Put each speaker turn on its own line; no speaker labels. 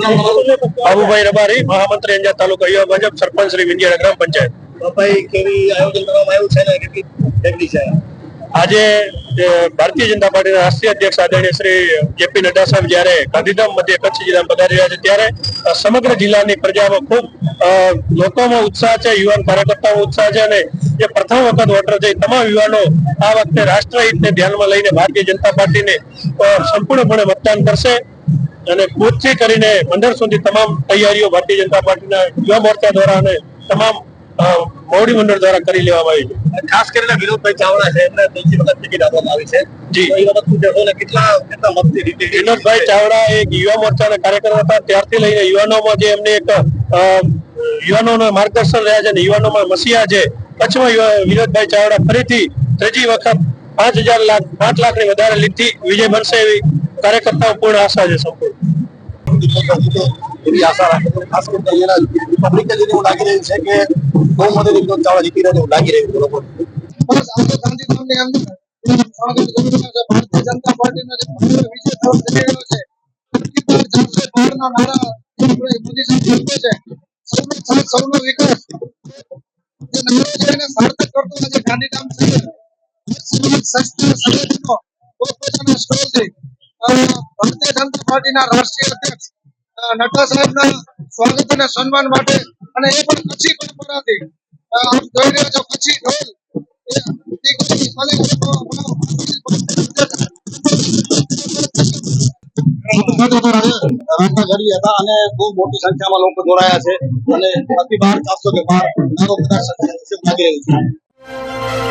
બાબુભાઈ રબારી મહામંત્રી અંજાર તાલુકા યુવા ભાજપ સરપંચ શ્રી વિંજિયાળા ગ્રામ પંચાયત.
બાપાઈ કેવી આયોજન કરવામાં આવ્યું છે ને કેટલી કેટલી છે?
આજે ભારતીય જનતા પાર્ટીના રાષ્ટ્રીય અધ્યક્ષ આદરણીય શ્રી જેપી નડ્ડા સાહેબ જયારે ગાંધીધામ મધ્ય કચ્છ જિલ્લામાં પધારી રહ્યા છે ત્યારે સમગ્ર જિલ્લાની પ્રજામાં ખૂબ લોકોમાં ઉત્સાહ છે યુવાન કાર્યકર્તાઓમાં ઉત્સાહ છે અને જે પ્રથમ વખત વોટર છે તમામ યુવાનો આ વખતે રાષ્ટ્રહિતને ધ્યાનમાં લઈને ભારતીય જનતા પાર્ટીને સંપૂર્ણપણે મતદાન કરશે. અને બુથથી કરીને મંડળ સુધી તમામ તૈયારીઓ ભારતીય જનતા પાર્ટીના યુવા મોરચા દ્વારા અને તમામ મોવડી મંડળ દ્વારા કરી લેવામાં આવી છે.
ખાસ કરીને વિનોદભાઈ ચાવડા છે એમને બીજી વખત ટિકિટ આપવામાં આવી છે.
જી.
એ વખત કેટલા કેટલા મતથી જીતી
વિનોદભાઈ ચાવડા એક યુવા મોરચાના કાર્યકર હતા. ત્યારથી લઈને યુવાનોમાં જે એમને એક અ, માર્ગદર્શન રહ્યા છે અને યુવાનોમાં મસીહા છે. કચ્છમાં વિનોદભાઈ ચાવડા ફરીથી ત્રીજી વખત પાંચ હજાર લાખ પાંચ લાખની વધારે લીધી વિજય બનશે એવી કાર્યકર્તાઓ પૂર્ણ આશા છે સંપૂર્ણ
એવી આશા રાખે છે ખાસ કરીને અહીંયાના પબ્લિકને જોઈને એવું લાગી રહ્યું છે કે બહુ મોટી વિનોદ ચાવડા જીતી રહ્યા છે એવું લાગી રહ્યું છે લોકોને
બસ આપણે ગાંધીધામની અંદર એનું સ્વાગત કરવું છે. ભારતીય જનતા પાર્ટીનો જે ભવ્ય વિજય થયો થઈ રહ્યો છે અટકી પાર ચારસો પારના નારા આપણે મોદી સાહેબ મૂકે છે સૌનો સાથ સૌનો વિકાસ જે નારો છે એને સાર્થક કરતો આજે ગાંધીધામ શહેર સમાજ સંસ્થા સંગઠનો પોતપોતાના સ્ટોલથી અ, ભારતીય જનતા પાર્ટીના રાષ્ટ્રીય અધ્યક્ષ નડ્ડા સાહેબના સ્વાગત અને સન્માન માટે અને એ પણ કચ્છી પરંપરાથી આપ જોઈ રહ્યા છો કચ્છી ઢોલ. અને
બહુ મોટી સંખ્યામાં લોકો જોડાયા છે અને અતિ બહાર ચારસો કે બાર લાગી રહ્યું છે